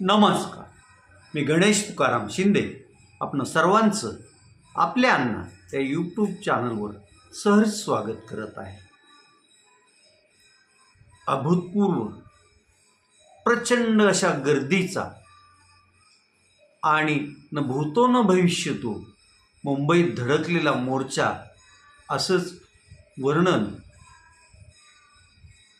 नमस्कार. मी गणेश तुकाराम शिंदे. आपण सर्वांचं आपल्या अण्णा या यूट्यूब चॅनलवर सहज स्वागत करत आहे. अभूतपूर्व प्रचंड अशा गर्दीचा आणि न भूतो न भविष्यतो मुंबईत धडकलेला मोर्चा असंच वर्णन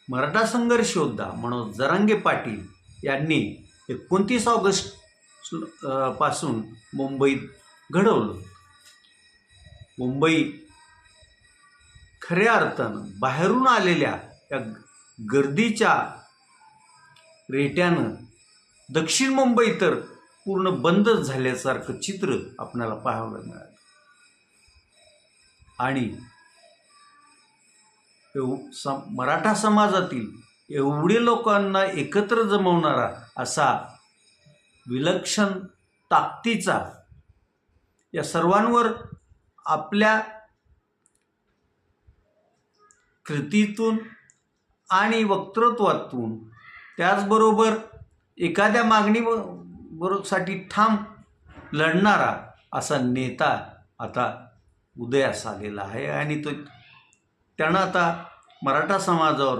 मराठा संघर्ष योद्धा मनोज जरांगे पाटील यांनी एकोणतीस ऑगस्टपासून मुंबईत घडवलं. मुंबई खऱ्या अर्थानं बाहेरून आलेल्या या गर्दीच्या रेट्यानं दक्षिण मुंबई तर पूर्ण बंदच झाल्यासारखं चित्र आपल्याला पाहायला मिळालं. आणि सम मराठा समाजातील एवढी लोकांना एकत्र जमवणारा असा विलक्षण ताकदीचा या सर्वांवर आपल्या कृतीतून आणि वक्तृत्वातून त्याचबरोबर एखाद्या मागणी बरोबरसाठी ठाम लढणारा असा नेता आता उदयास आलेला आहे. आणि तो त्यानं आता मराठा समाजावर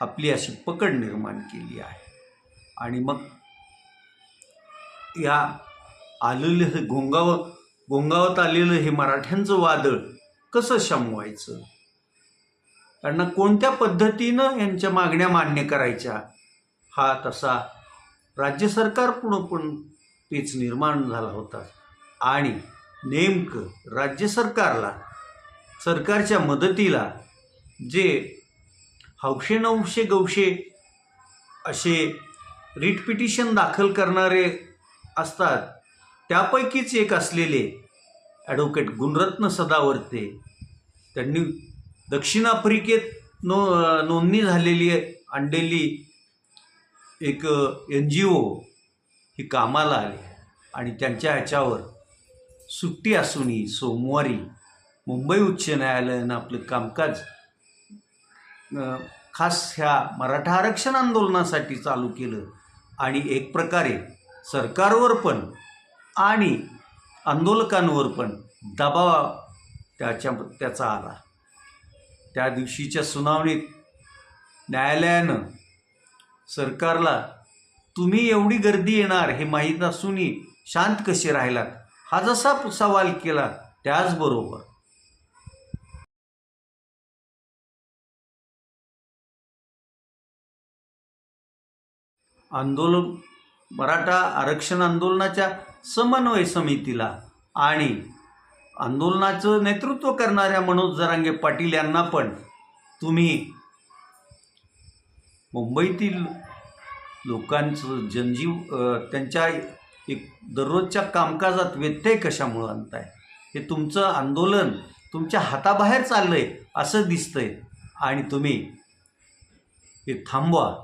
आपली अशी पकड निर्माण केली आहे. आणि मग या आलेलं हे गोंगाव गोंगावत आलेलं हे मराठ्यांचं वादळ कसं शमवायचं? त्यांना कोणत्या पद्धतीनं यांच्या मागण्या मान्य करायच्या? हा तसा राज्य सरकारपुढं पण तेच निर्माण झाला होता. आणि नेमकं राज्य सरकारला सरकारच्या मदतीला जे हौशे नऊशे गौशे असे रिट पिटिशन दाखल करणारे असतात. त्यापैकीच एक असलेले ॲडव्होकेट गुणरत्न सदावर्ते. त्यांनी दक्षिण आफ्रिकेत नो नोंदणी झालेली आणलेली एक एन जी ओ ही कामाला आली आणि त्यांच्या ह्याच्यावर सुट्टी असूनही सोमवारी मुंबई उच्च न्यायालयानं आपलं कामकाज खास ह्या मराठा आरक्षण आंदोलनासाठी चालू केलं. आणि एक प्रकारे सरकारवर पण आणि आंदोलकांवर पण दबाव त्याच्या त्याचा आला. त्या दिवशीच्या सुनावणीत न्यायालयानं सरकारला तुम्ही एवढी गर्दी येणार हे माहीत असूनही शांत कसे राहिलात? हा जसा सवाल केला त्याचबरोबर आंदोलन मराठा आरक्षण आंदोलनाच्या समन्वय समितीला आणि आंदोलनाचं नेतृत्व करणाऱ्या मनोज जरांगे पाटील यांना पण तुम्ही मुंबईतील लोकांचं जनजीव त्यांच्या एक दररोजच्या कामकाजात व्यत्यय कशामुळं आणताय? हे तुमचं आंदोलन तुमच्या हाताबाहेर चाललं आहे असं दिसतंय आणि तुम्ही हे थांबवा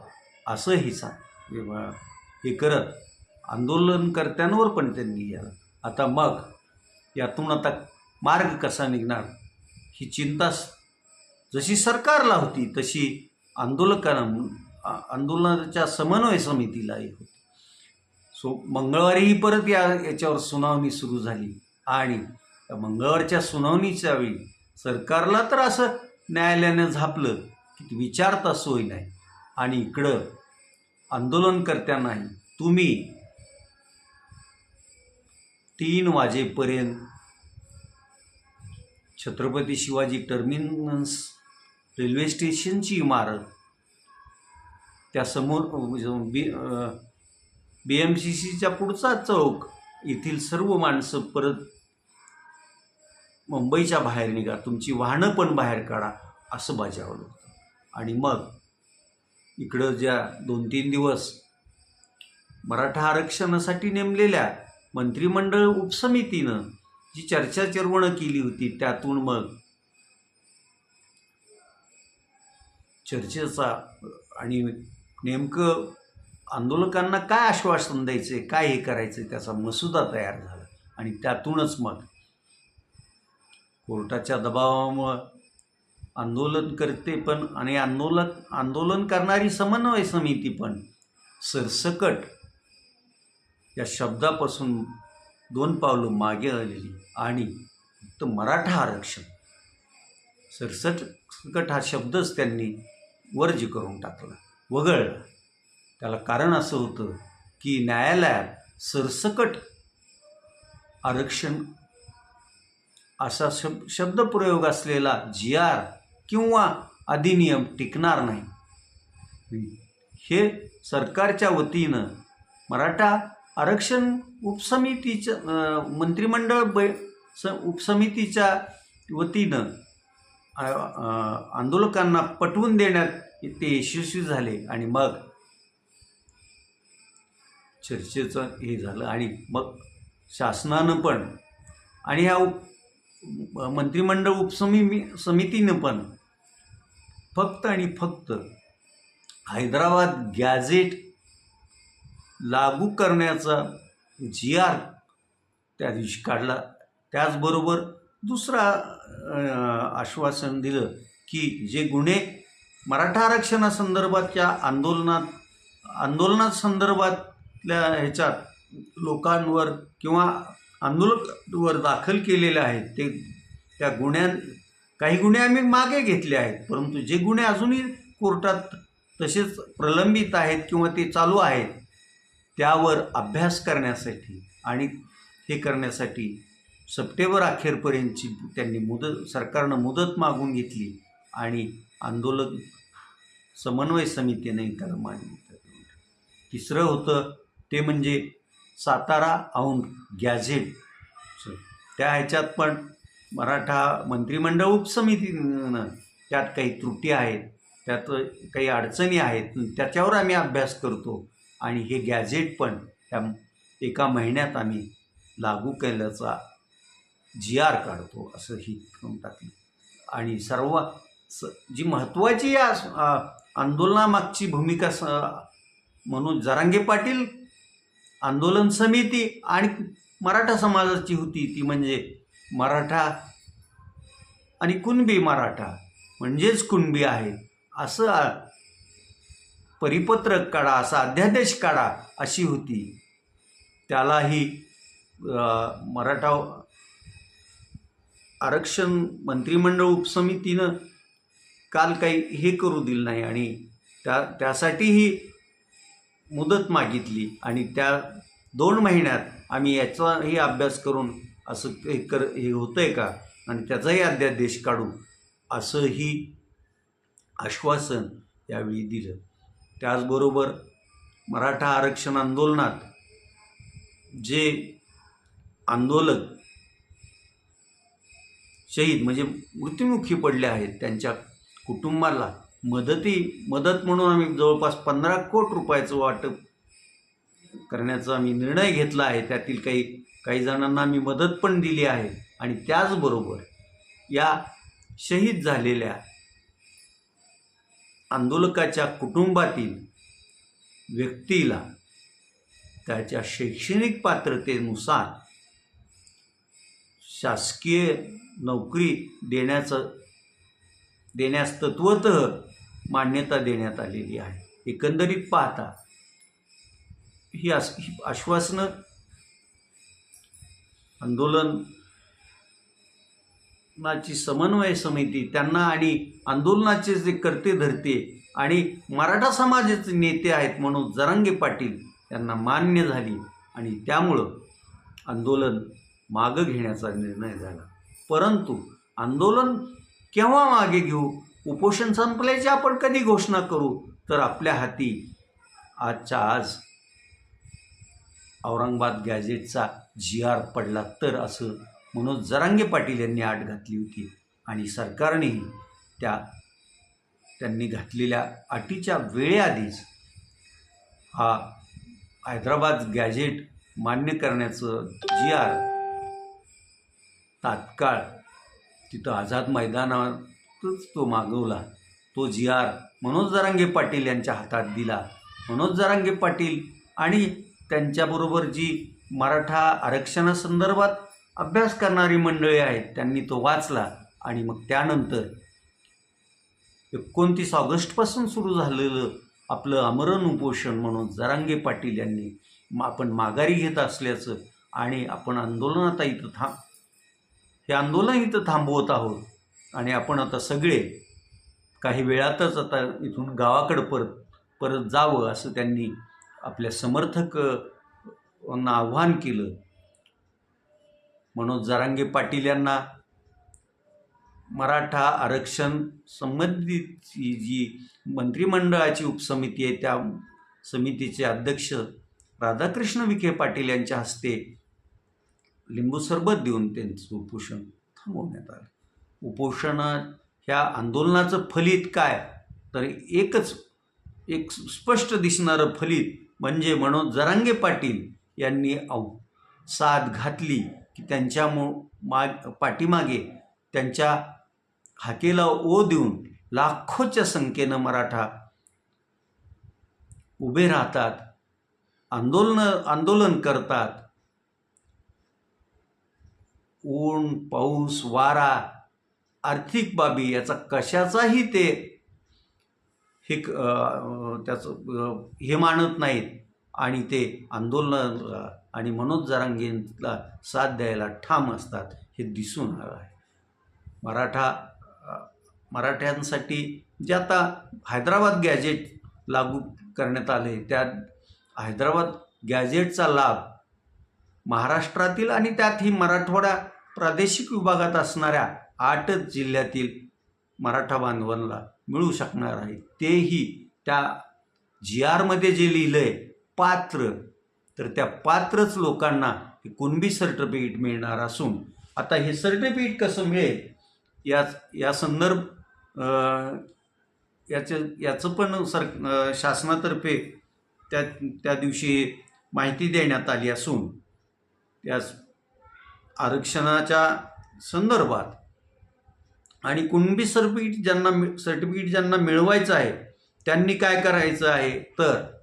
असंही सांग हे करत आंदोलनकर्त्यांवर पण त्यांनी या आता मग यातून आता मार्ग कसा निघणार? ही चिंता स- जशी सरकारला होती तशी आंदोलकांना आंदोलनाच्या समन्वय समितीलाही होती. सो मंगळवारीही परत या याच्यावर सुनावणी सुरू झाली. आणि त्या मंगळवारच्या सुनावणीच्या वेळी सरकारला तर असं न्यायालयानं झापलं की विचारता सोय नाही. आणि इकडं आंदोलनकर्त्यांनाही तुम्ही तीन वाजेपर्यंत छत्रपती शिवाजी टर्मिनस रेल्वे स्टेशनची इमारत त्यासमोर म्हणजे बी बी एम सी सीच्या पुढचा चौक येथील सर्व माणसं परत मुंबईच्या बाहेर निघा तुमची वाहनं पण बाहेर काढा असं बजावलं होतं. आणि मग इकडं ज्या दोन तीन दिवस मराठा आरक्षणासाठी नेमलेल्या मंत्रिमंडळ उपसमितीनं जी चर्चा चिरवणं केली होती त्यातून मग चर्चेचा आणि नेमकं आंदोलकांना काय आश्वासन द्यायचे काय हे करायचं त्याचा मसुदा तयार झाला. आणि त्यातूनच मग कोर्टाच्या दबावामुळं आंदोलन करते पण आणि आंदोलन आंदोलन करणारी समन्वय समिती पण सरसकट या शब्दापासून दोन पावलं मागे आलेली आणि तर मराठा आरक्षण. सरसकट हा शब्दच त्यांनी वर्ज करून टाकला वगळला. त्याला कारण असं होतं की न्यायालयात सरसकट आरक्षण असा शब शब्दप्रयोग असलेला जी आर किंवा अधिनियम टिकणार नाही. हे सरकारच्या वतीनं मराठा आरक्षण उपसमितीच्या मंत्रिमंडळ बै स उपसमितीच्या वतीनं आंदोलकांना पटवून देण्यात ते यशस्वी झाले आणि मग चर्चेचं हे झालं आणि मग शासनानं पण आणि ह्या उप मंत्रिमंडळ उपसमी समितीनं पण फक्त आणि फक्त हैदराबाद गॅझेट लागू करण्याचा जी आर त्या दिवशी काढला. त्याचबरोबर दुसरा आश्वासन दिलं की जे गुन्हे मराठा आरक्षणासंदर्भातच्या आंदोलनात आंदोलना संदर्भातल्या ह्याच्यात लोकांवर किंवा आंदोलकांवर दाखल केलेले आहेत ते त्या गुन्ह्यां काही गुन्हे आम्ही मागे घेतले आहेत परंतु जे गुन्हे अजूनही कोर्टात तसेच प्रलंबित आहेत किंवा ते चालू आहेत त्यावर अभ्यास करण्यासाठी आणि हे करण्यासाठी सप्टेंबर अखेरपर्यंतची त्यांनी मुदत सरकारनं मुदत मागून घेतली आणि आंदोलन समन्वय समितीने त्याला मान्यता दिली तिसरं होतं ते म्हणजे सातारा औंध गॅझेट. त्या ह्याच्यात पण मराठा मंत्रिमंडळ उपसमितीनं त्यात काही त्रुटी आहेत त्यात काही अडचणी आहेत त्याच्यावर आम्ही अभ्यास करतो. आणि हे गॅझेट पण त्या एका महिन्यात आम्ही लागू केल्याचा जी आर काढतो असं ही करून टाकलं. आणि सर्व स जी महत्त्वाची या आंदोलनामागची भूमिका स म्हणून जरांगे पाटील आंदोलन समिती आणि मराठा समाजाची होती ती म्हणजे मराठा आणि कुणबी मराठा म्हणजेच कुणबी आहे. असं परिपत्रक काढा असा अध्यादेश काढा अशी होती. त्यालाही मराठा आरक्षण मंत्रिमंडळ उपसमितीनं काल काही हे करू दिलं नाही आणि त्या त्यासाठीही मुदत मागितली आणि त्या दोन महिन्यात आम्ही याचाही अभ्यास करून असं हे कर हे होतं आहे का? आणि त्याचाही अध्यादेश काढू असंही आश्वासन यावेळी दिलं. त्याचबरोबर मराठा आरक्षण आंदोलनात जे आंदोलक शहीद म्हणजे मृत्युमुखी पडले आहेत त्यांच्या कुटुंबाला मदती मदत म्हणून आम्ही जवळपास पंधरा कोट रुपयाचं वाटप करण्याचा आम्ही निर्णय घेतला आहे. त्यातील काही काही जणांना मी मदत पण दिली आहे. आणि त्याचबरोबर या शहीद झालेल्या आंदोलकाच्या कुटुंबातील व्यक्तीला त्याच्या शैक्षणिक पात्रतेनुसार शासकीय नोकरी देण्याचं देण्यास तत्वत मान्यता देण्यात आलेली आहे. एकंदरीत पाहता ही आस ही आश्वासनं आंदोलनाची समन्वय समिती त्यांना आणि आंदोलनाचे जे करते धरते आणि मराठा समाजाचे नेते आहेत म्हणून जरांगे पाटील यांना मान्य झाली आणि त्यामुळं आंदोलन मागं घेण्याचा निर्णय झाला. परंतु आंदोलन केव्हा मागे घेऊ उपोषण संपल्याची आपण कधी घोषणा करू तर आपल्या हाती आजच्या आज औरंगाबाद गॅझेटचा जी आर पडला तर असं मनोज जरांगे पाटील यांनी आट घातली होती. आणि सरकारनेही त्या त्यांनी घातलेल्या अटीच्या वेळेआधीच हा हैदराबाद गॅजेट मान्य करण्याचं जी आर तात्काळ तिथं आझाद मैदानातच तो मागवला. तो जी आर मनोज जरांगे पाटील यांच्या हातात दिला. मनोज जरांगे पाटील आणि त्यांच्याबरोबर जी मराठा आरक्षणासंदर्भात अभ्यास करणारी मंडळी आहेत त्यांनी तो वाचला आणि मग त्यानंतर एकोणतीस ऑगस्टपासून सुरू झालेलं आपलं आमरण उपोषण म्हणून जरांगे पाटील यांनी म आपण माघारी घेत असल्याचं आणि आपण आंदोलन आता इथं थांब हे आंदोलन इथं थांबवत आहोत. आणि आपण आता सगळे काही वेळातच आता इथून गावाकडं परत परत जावं असं त्यांनी आपल्या समर्थक अ, आव्हान केलं. मनोज जरांगे पाटील यांना मराठा आरक्षण संबंधितची जी मंत्रिमंडळाची उपसमिती आहे त्या समितीचे अध्यक्ष राधाकृष्ण विखे पाटील यांच्या हस्ते लिंबू सरबत देऊन त्यांचं उपोषण थांबवण्यात आलं. उपोषण ह्या आंदोलनाचं फलित काय? तर एकच एक स्पष्ट दिसणारं फलित म्हणजे मनोज जरांगे पाटील यांनी अव साथ घातली की त्यांच्या मो माग पाठीमागे त्यांच्या हाकेला ओ देऊन लाखोच्या संख्येनं मराठा उभे राहतात आंदोलन आंदोलन करतात. ऊन पाऊस वारा आर्थिक बाबी याचा कशाचाही ते हे क- त्याचं हे मानत नाहीत. आणि ते आंदोलन आणि मनोज जरांगेला साथ द्यायला ठाम असतात हे दिसून आलं आहे. मराठा मराठ्यांसाठी जे आता हैदराबाद गॅजेट लागू करण्यात आले त्या हैदराबाद गॅजेटचा लाभ महाराष्ट्रातील आणि त्यातही मराठवाडा प्रादेशिक विभागात असणाऱ्या आठच जिल्ह्यातील मराठा बांधवांना मिळू शकणार आहे. तेही त्या जी आरमध्ये जे लिहिलं आहे पात्र. तर त्या पात्रच लोकांना हे कुणबी सर्टिफिकेट मिळणार असून आता हे सर्टिफिकेट कसं मिळेल? या या संदर्भ याचं याचं पण सर शासनातर्फे त्या त्या दिवशी माहिती देण्यात आली असून त्या आरक्षणाच्या संदर्भात. आणि कुणबी सर्टिफिकेट ज्यांना मि- सर्टिफिकेट ज्यांना मिळवायचं आहे त्यांनी काय करायचं आहे? तर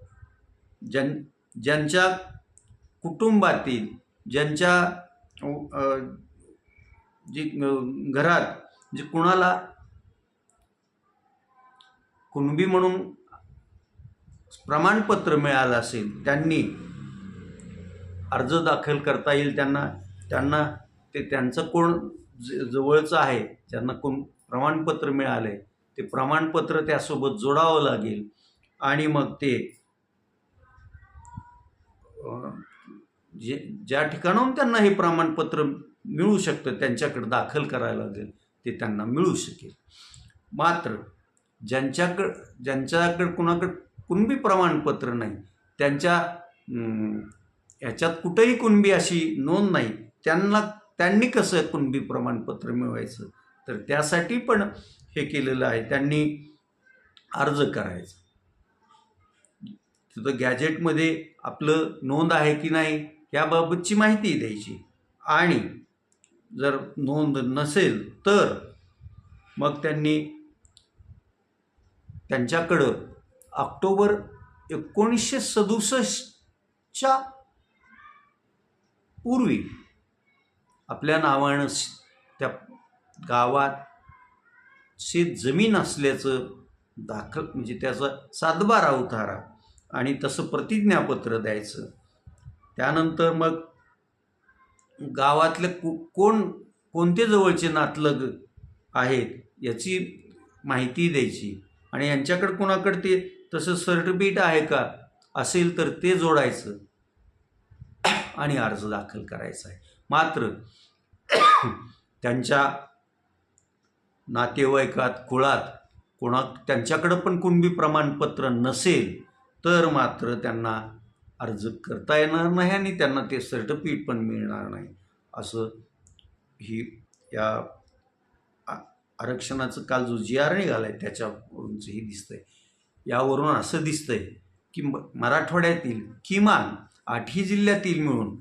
ज्यां ज्यांच्या कुटुंबातील ज्यांच्या जी घरात जे कुणाला कुणबी म्हणून प्रमाणपत्र मिळालं असेल त्यांनी अर्ज दाखल करता येईल त्यांना त्यांना ते त्यांचं कोण ज- जवळचं आहे ज्यांना कोण प्रमाणपत्र मिळालं आहे ते प्रमाणपत्र त्यासोबत जोडावं लागेल आणि मग ते जे ज्या ठिकाणाहून त्यांना हे प्रमाणपत्र मिळू शकतं त्यांच्याकडे दाखल करायला लागेल ते त्यांना मिळू शकेल. मात्र ज्यांच्याकडं ज्यांच्याकडं कुणाकडे कुणबी प्रमाणपत्र नाही त्यांच्या ह्याच्यात कुठेही कुणबी अशी नोंद नाही त्यांना त्यांनी कसं कुणबी प्रमाणपत्र मिळवायचं? तर त्यासाठी पण हे केलेलं आहे. त्यांनी अर्ज करायचा. तिथं गॅजेटमध्ये आपलं नोंद आहे की नाही याबाबतची माहिती द्यायची. आणि जर नोंद नसेल तर मग त्यांनी त्यांच्याकडं ऑक्टोबर एकोणीसशे सदुसष्टच्या पूर्वी आपल्या नावानं त्या गावात शेत जमीन असल्याचं दाखल म्हणजे त्याचा सातबारा उतारा आणि तसं प्रतिज्ञापत्र द्यायचं. त्यानंतर मग गावातले को कोण कोणते जवळचे नातलग आहेत याची माहिती द्यायची. आणि यांच्याकडे कोणाकडे ते तसं सर्टिफिकेट आहे का असेल तर ते जोडायचं. आणि अर्ज दाखल करायचा आहे. मात्र त्यांच्या नातेवाईकात कुळात कोणा त्यांच्याकडं पण कुणबी प्रमाणपत्र नसेल तर मात्र त्यांना अर्ज करता येणार नाही आणि त्यांना ते सर्टिफिकेट पण मिळणार नाही. असं ही या आरक्षणाचं काल जो जी आर निघाला आहे त्याच्यावरूनच हे दिसतंय. यावरून असं दिसतंय की म मराठवाड्यातील किमान आठही जिल्ह्यातील मिळून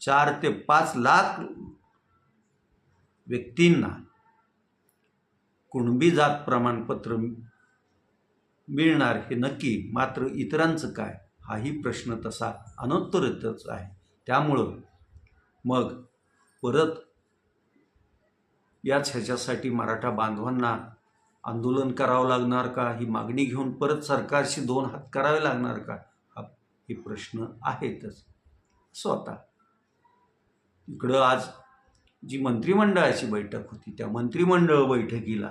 चार ते पाच लाख व्यक्तींना कुणबी जात प्रमाणपत्र मिळणार हे नक्की मात्र इतरांचं काय? हाही प्रश्न तसा अनोत्तरितच आहे. त्यामुळं मग परत याच ह्याच्यासाठी मराठा बांधवांना आंदोलन करावं लागणार का? ही मागणी घेऊन परत सरकारशी दोन हात करावे लागणार का? हा हे प्रश्न आहेतच. स्वतः इकडं आज जी मंत्रिमंडळाची बैठक होती त्या मंत्रिमंडळ बैठकीला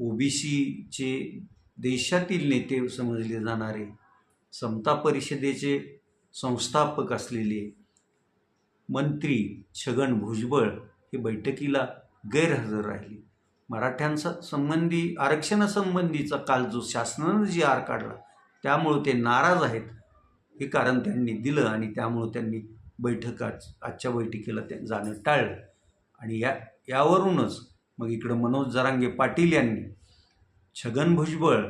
ओबीसीचे देशातील नेते समजले जाणारे समता परिषदेचे संस्थापक असलेले मंत्री छगन भुजबळ हे बैठकीला गैरहजर राहिले. मराठ्यांचा संबंधी आरक्षणासंबंधीचा काल जो शासनानं जी आर काढला त्यामुळं ते नाराज आहेत हे कारण त्यांनी दिलं आणि त्यामुळं त्यांनी बैठकाच आजच्या बैठकीला ते जाणं टाळलं. आणि या यावरूनच मग इकडं मनोज जरांगे पाटील यांनी छगन भुजबळ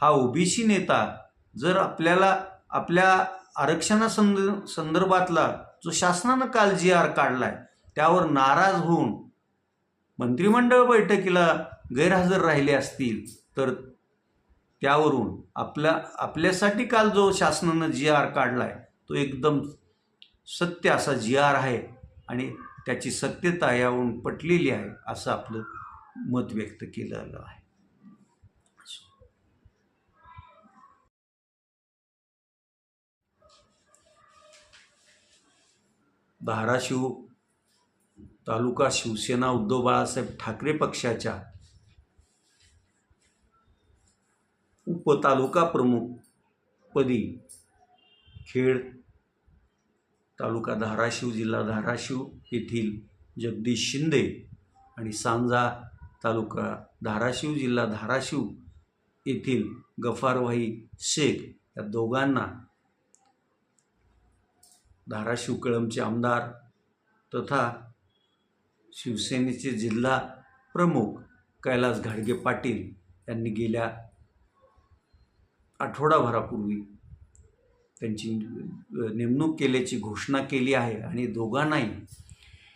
हा ओबीसी नेता जर आपल्याला आपल्या आरक्षणासंद संदर्भातला जो शासनानं काल जी आर काढला आहे त्यावर नाराज होऊन मंत्रिमंडळ बैठकीला गैरहजर राहिले असतील तर त्यावरून आपल्या आपल्यासाठी काल जो शासनानं जी आर काढला आहे तो एकदम सत्य असा जी आर आहे. आणि त्याची सत्यता याहून पटलेली आहे असं आपलं मत व्यक्त केलेलं आहे. धाराशिव तालुका शिवसेना उद्धव बाळासाहेब ठाकरे पक्षाच्या उपतालुका प्रमुखपदी खेड तालुका धाराशिव जिल्हा धाराशिव येथील जगदीश शिंदे आणि सांजा तालुका धाराशिव जिल्हा धाराशिव येथील गफारभाई शेख या दोघांना धाराशिव कळमचे आमदार तथा शिवसेनेचे जिल्हा प्रमुख कैलास घाडगे पाटील यांनी गेल्या आठवडाभरापूर्वी त्यांची नेमणूक केल्याची घोषणा केली आहे आणि दोघांनाही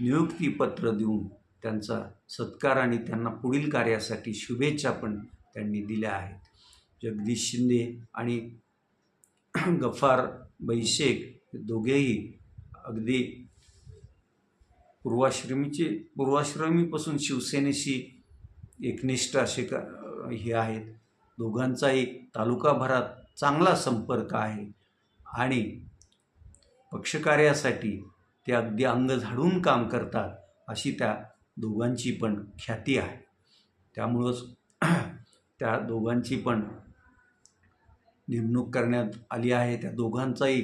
नियुक्तीपत्र देऊन त्यांचा सत्कार आणि त्यांना पुढील कार्यासाठी शुभेच्छा पण त्यांनी दिल्या आहेत. जगदीश शिंदे आणि गफार बैशेख हे दोघेही अगदी पूर्वाश्रमीचे पूर्वाश्रमीपासून शिवसेनेशी एकनिष्ठ असे का हे आहेत. दोघांचाही तालुकाभरात चांगला संपर्क आहे आणि पक्षकार्यासाठी ते अगदी अंग झाडून काम करतात अशी त्या दोघांची पण ख्याती आहे. त्यामुळंच त्या दोघांची पण नेमणूक करण्यात आली आहे. त्या दोघांचाही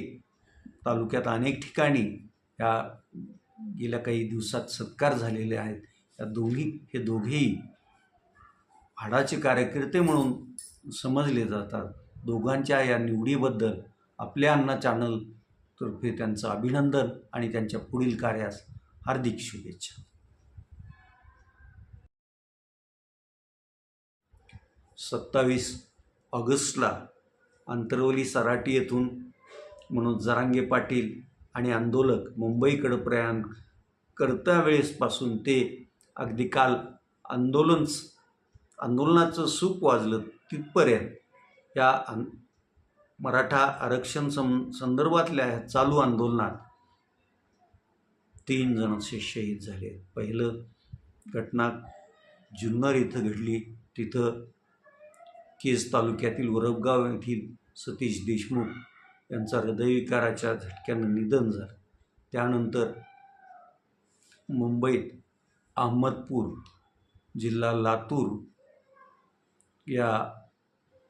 तालुक्यात अनेक ठिकाणी या गेल्या काही दिवसात सत्कार झालेले आहेत. या दोघी हे दोघेही हाडाचे कार्यकर्ते म्हणून समजले जातात. दोघांच्या या निवडीबद्दल आपल्या अण्णा चॅनल तर्फे त्यांचं अभिनंदन आणि त्यांच्या पुढील कार्यास हार्दिक शुभेच्छा. सत्तावीस ऑगस्टला आंतरवली सराटी येथून म्हणून जरांगे पाटील आणि आंदोलक मुंबईकडं प्रयाण करता वेळेसपासून ते अगदी काल आंदोलन आंदोलनाचं सूप वाजलं तिथपर्यंत या आं मराठा आरक्षण सं संदर्भातल्या चालू आंदोलनात तीन जण शहीद झाले. पहिलं घटना जुन्नर इथं घडली. तिथं केज तालुक्यातील वरबगाव येथील सतीश देशमुख यांचा हृदयविकाराच्या झटक्यानं निधन झालं. त्यानंतर मुंबईत अहमदपूर जिल्हा लातूर या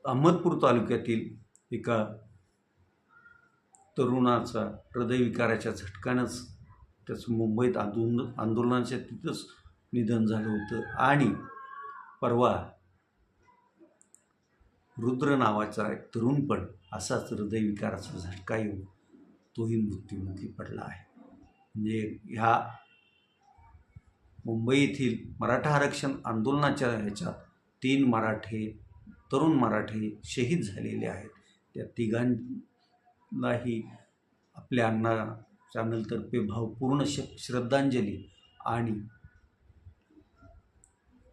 अहमदपूर तालुक्यातील एका तरुणाचा हृदयविकाराच्या झटकानंच त्याचं मुंबईत आंदोलन आंदोलनाच्या तिथंच निधन झालं होतं. आणि परवा रुद्र नावाचा एक तरुण पण असाच हृदयविकाराचा झटका येऊन तोही मृत्यूमुखी पडला आहे. म्हणजे ह्या मुंबई येथील मराठा आरक्षण आंदोलनाच्या ह्याच्यात तीन मराठे तरुण मराठे शहीद झालेले आहेत. त्या तिघांनाही आपल्या अण्णा चॅनलतर्फे भावपूर्ण श श्रद्धांजली आणि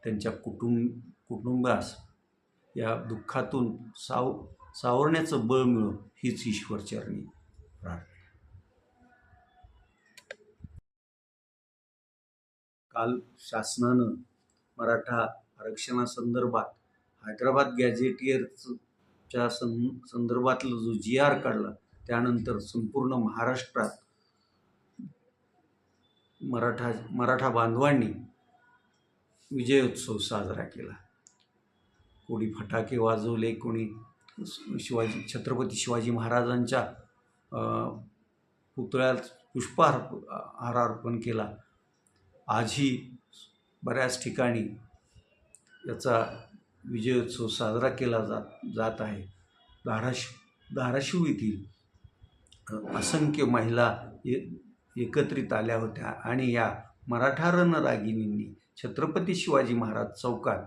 त्यांच्या कुटुंब कुटुंबास या दुःखातून साव सावरण्याचं बळ मिळो हीच ईश्वरचरणी प्रार्थना. काल शासनानं मराठा आरक्षणासंदर्भात हैदराबाद गॅझेटियरच्या सं संदर्भातलं जो जी आर काढला त्यानंतर संपूर्ण महाराष्ट्रात मराठा मराठा बांधवांनी विजयोत्सव साजरा केला. कोणी फटाके वाजवले कोणी शिवाजी छत्रपती शिवाजी महाराजांच्या पुतळ्यात पुष्पहार हार अर्पण केला. आजही बऱ्याच ठिकाणी याचा विजयोत्सव साजरा केला जात जात आहे. धाराशिव धाराशिव येथील असंख्य महिला ए एकत्रित आल्या होत्या आणि या मराठा रणरागिणींनी छत्रपती शिवाजी महाराज चौकात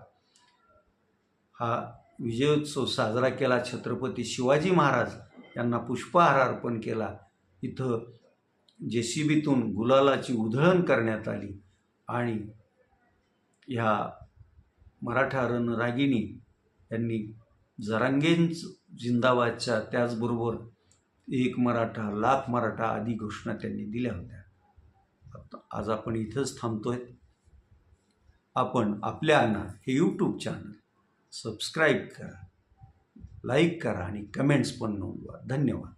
हा विजयोत्सव साजरा केला. छत्रपती शिवाजी महाराज यांना पुष्पहार अर्पण केला. इथं जे सी बीतून गुलालाची उधळण करण्यात आली आणि ह्या मराठा रणरागिणी यांनी जरांगेंच जिंदाबादच्या त्याचबरोबर एक मराठा लाख मराठा आदी घोषणा त्यांनी दिल्या होत्या. आता आज आपण इथंच थांबतो आहे आपण आपल्या अण्णा हे यूट्यूब चॅनल सबस्क्राईब करा लाईक करा आणि कमेंट्स पण नोंदवा. धन्यवाद.